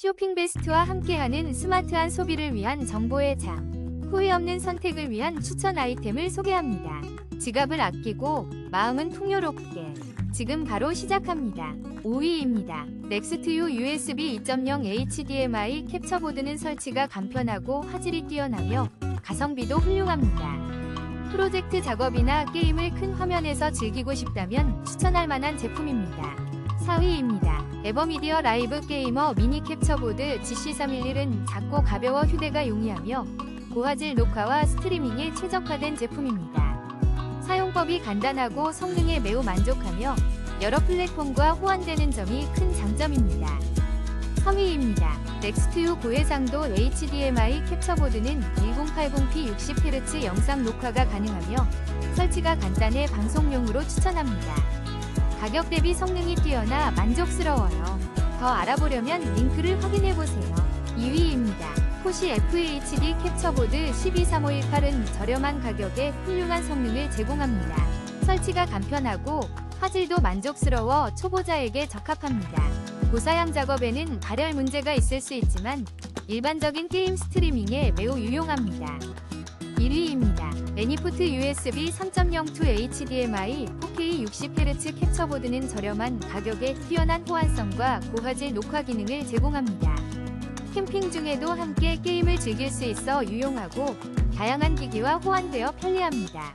쇼핑 베스트와 함께하는 스마트한 소비를 위한 정보의 장. 후회 없는 선택을 위한 추천 아이템을 소개합니다. 지갑을 아끼고 마음은 풍요롭게. 지금 바로 시작합니다. 5위입니다. 넥스트유 USB 2.0 HDMI 캡처보드는 설치가 간편하고 화질이 뛰어나며 가성비도 훌륭합니다. 프로젝트 작업이나 게임을 큰 화면에서 즐기고 싶다면 추천할 만한 제품입니다. 4위입니다. 에버미디어 라이브 게이머 미니 캡처보드 GC311은 작고 가벼워 휴대가 용이하며 고화질 녹화와 스트리밍에 최적화된 제품입니다. 사용법이 간단하고 성능에 매우 만족하며 여러 플랫폼과 호환되는 점이 큰 장점입니다. 3위입니다. 넥스트유 고해상도 HDMI 캡처보드는 1080p 60Hz 영상 녹화가 가능하며 설치가 간단해 방송용으로 추천합니다. 가격 대비 성능이 뛰어나 만족스러워요. 더 알아보려면 링크를 확인해보세요. 2위입니다. 코시 FHD 캡처보드 12358은 저렴한 가격에 훌륭한 성능을 제공합니다. 설치가 간편하고 화질도 만족스러워 초보자에게 적합합니다. 고사양 작업에는 발열 문제가 있을 수 있지만 일반적인 게임 스트리밍에 매우 유용합니다. 1위입니다. 애니포트 USB 3.02 HDMI 4K 60Hz 캡처보드는 저렴한 가격에 뛰어난 호환성과 고화질 녹화 기능을 제공합니다. 캠핑 중에도 함께 게임을 즐길 수 있어 유용하고 다양한 기기와 호환되어 편리합니다.